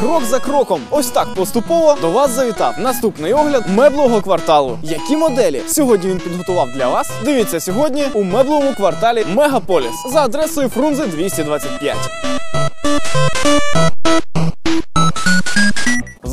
Крок за кроком, ось так поступово до вас завітав наступний огляд меблового кварталу. Які моделі сьогодні він підготував для вас? Дивіться сьогодні у мебловому кварталі Мегаполіс за адресою Фрунзе 225.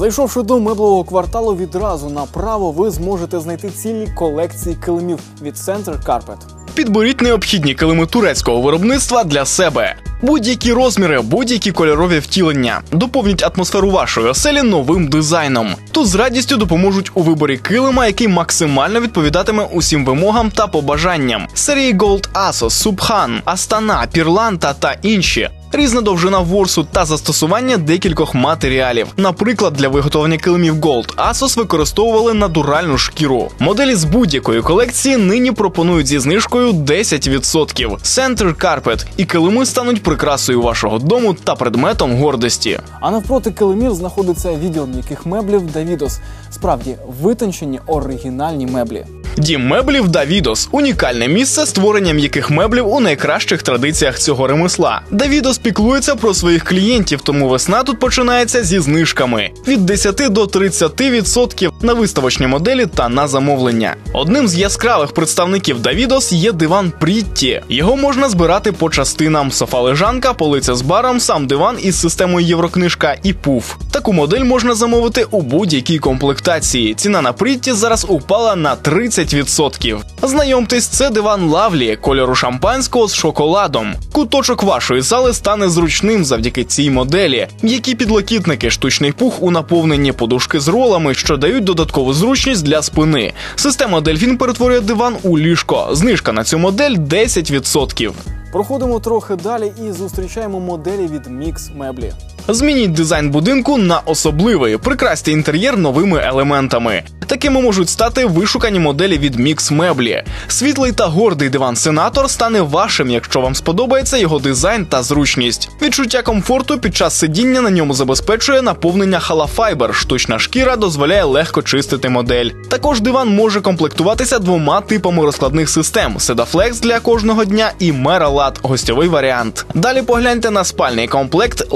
Зайшовши до меблового кварталу, відразу направо ви зможете знайти цілі колекції килимів від Center Carpet. Підберіть необхідні килими турецького виробництва для себе. Будь-які розміри, будь-які кольорові втілення. Доповніть атмосферу вашої оселі новим дизайном. Тут з радістю допоможуть у виборі килима, який максимально відповідатиме усім вимогам та побажанням. Серії Gold Asos, Subhan, Astana, Pirlanta та інші. Різна довжина ворсу та застосування декількох матеріалів. Наприклад, для виготовлення килимів Gold Asos використовували натуральну шкіру. Моделі з будь-якої колекції нині пропонують зі знижкою 10%. Center Carpet і килими стануть прикрасою вашого дому та предметом гордості. А навпроти килимів знаходиться відділ м'яких меблів Давідос. Справді витончені оригінальні меблі. Дім меблів Давідос унікальне місце створення м'яких меблів у найкращих традиціях цього ремесла. Давідос піклується про своїх клієнтів, тому весна тут починається зі знижками від 10 до 30% на виставочні моделі та на замовлення. Одним з яскравих представників Давідос є диван Прітті. Його можна збирати по частинам: софа лежанка, полиця з баром, сам диван із системою Єврокнижка і пуф. Таку модель можна замовити у будь-якій комплектації. Ціна на Прітті зараз упала на 30%. Знайомтесь, це диван Лавлі кольору шампанського з шоколадом. Куточок вашої зали стане зручним завдяки цій моделі. М'які підлокітники, штучний пух у наповненні подушки з ролами, що дають додаткову зручність для спини. Система Дельфін перетворює диван у ліжко. Знижка на цю модель 10%. Проходимо трохи далі і зустрічаємо моделі від Mix меблі. Змініть дизайн будинку на особливий, прикрасьте інтер'єр новими елементами. Такими можуть стати вишукані моделі від Mix меблі. Світлий та гордий диван сенатор стане вашим, якщо вам сподобається його дизайн та зручність. Відчуття комфорту під час сидіння на ньому забезпечує наповнення халафайбер. Штучна шкіра дозволяє легко чистити модель. Також диван може комплектуватися двома типами розкладних систем: Sedaфлекс для кожного дня і Meralad – гостьовий варіант. Далі погляньте на спальний комплект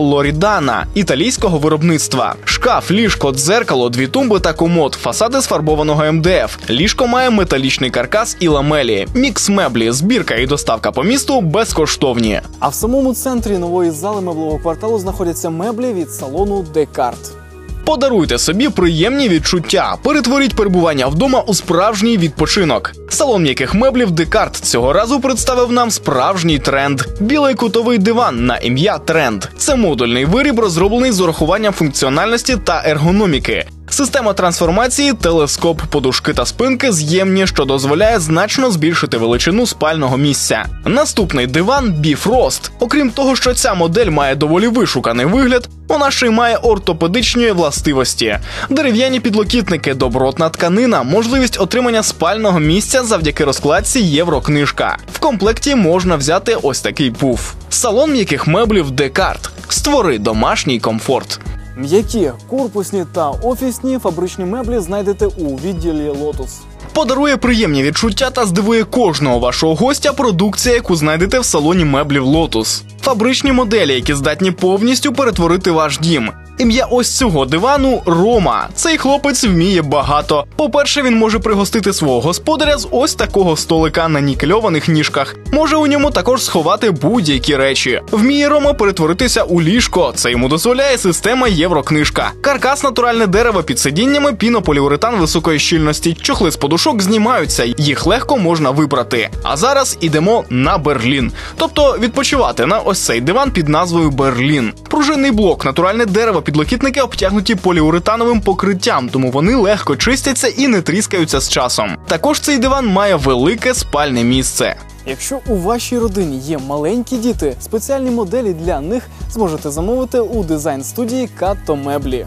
Лорідана італійського виробництва. Шкаф, ліжко, дзеркало, дві тумби та комод, фасади сфарбованого МДФ. Ліжко має металічний каркас і ламелі. Мікс меблі, збірка і доставка по місту безкоштовні. А в самому центрі нової зали меблового кварталу знаходяться меблі від салону Декарт. Подаруйте собі приємні відчуття. Перетворіть перебування вдома у справжній відпочинок. Салон м'яких меблів Декарт цього разу представив нам справжній тренд: білий кутовий диван на ім'я Тренд. Це модульний виріб, розроблений з урахуванням функціональності та ергономіки. Система трансформації, телескоп, подушки та спинки з'ємні, що дозволяє значно збільшити величину спального місця. Наступний диван Біфрост. Окрім того, що ця модель має доволі вишуканий вигляд, вона ще й має ортопедичні властивості. Дерев'яні підлокітники, добротна тканина, можливість отримання спального місця завдяки розкладці Єврокнижка. В комплекті можна взяти ось такий пуф. Салон м'яких меблів Декарт. Створи домашній комфорт. М'які, корпусні та офісні фабричні меблі знайдете у відділі Lotus. Подарує приємні відчуття та здивує кожного вашого гостя продукція, яку знайдете в салоні меблів Lotus. Фабричні моделі, які здатні повністю перетворити ваш дім. Ім'я ось цього дивану Рома. Цей хлопець вміє багато. По-перше, він може пригостити свого господаря з ось такого столика на нікельованих ніжках. Може у ньому також сховати будь-які речі. Вміє Рома перетворитися у ліжко. Це йому дозволяє система Єврокнижка. Каркас, натуральне дерево під сидіннями, пінополіуретан високої щільності. Чохли з подушок знімаються, їх легко можна вибрати. А зараз ідемо на Берлін. Тобто відпочивати на ось цей диван під назвою Берлін. Пружинний блок, натуральне дерево, підлокітники обтягнуті поліуретановим покриттям, тому вони легко чистяться і не тріскаються з часом. Також цей диван має велике спальне місце. Якщо у вашій родині є маленькі діти, спеціальні моделі для них зможете замовити у дизайн студії Като Меблі.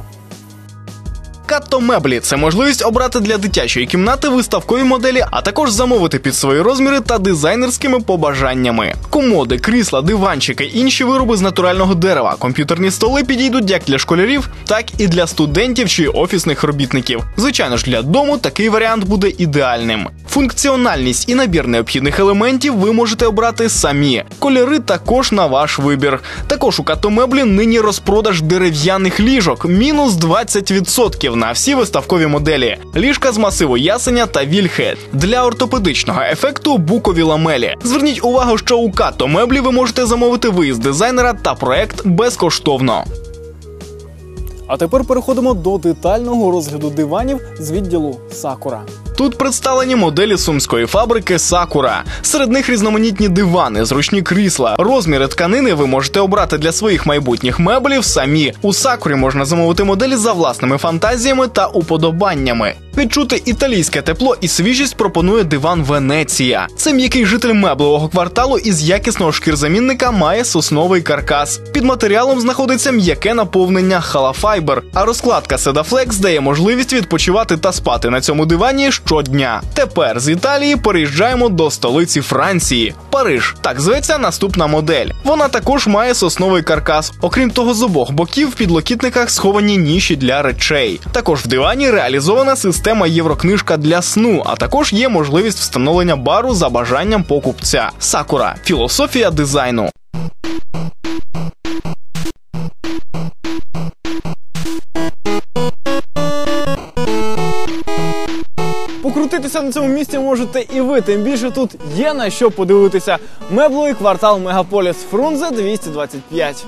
Катто меблі це можливість обрати для дитячої кімнати виставкові моделі, а також замовити під свої розміри та дизайнерськими побажаннями. Комоди, крісла, диванчики, інші вироби з натурального дерева, комп'ютерні столи підійдуть як для школярів, так і для студентів чи офісних робітників. Звичайно ж, для дому такий варіант буде ідеальним. Функціональність і набір необхідних елементів ви можете обрати самі. Кольори також на ваш вибір. Також у катомеблі нині розпродаж дерев'яних ліжок мінус 20% на всі виставкові моделі. Ліжка з масиву ясеня та вільхи. Для ортопедичного ефекту букові ламелі. Зверніть увагу, що у катомеблі ви можете замовити виїзд дизайнера та проект безкоштовно. А тепер переходимо до детального розгляду диванів з відділу Сакура. Тут представлені моделі сумської фабрики Сакура. Серед них різноманітні дивани, зручні крісла, розміри тканини ви можете обрати для своїх майбутніх меблів самі. У Сакурі можна замовити моделі за власними фантазіями та уподобаннями. Відчути італійське тепло і свіжість пропонує диван Венеція. Це м'який житель меблевого кварталу із якісного шкірзамінника має сосновий каркас. Під матеріалом знаходиться м'яке наповнення халафайбер, а розкладка Седафлекс дає можливість відпочивати та спати на цьому дивані щодня. Тепер з Італії переїжджаємо до столиці Франції. Париж так зветься наступна модель. Вона також має сосновий каркас. Окрім того, з обох боків в підлокітниках сховані ніші для речей. Також в дивані реалізована система Єврокнижка для сну, а також є можливість встановлення бару за бажанням покупця. Сакура філософія дизайну. Покрутитися на цьому місці можете і ви. Тим більше тут є на що подивитися. Мебловий квартал Мегаполіс Фрунзе 225.